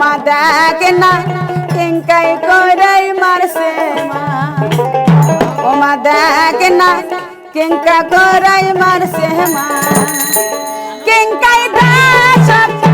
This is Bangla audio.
মা দেখ না, কিঙ্কাই করাই মারছে মা। ও মা দেখ না, কিঙ্কা করাই মারছে মা। কিঙ্কাই দেখ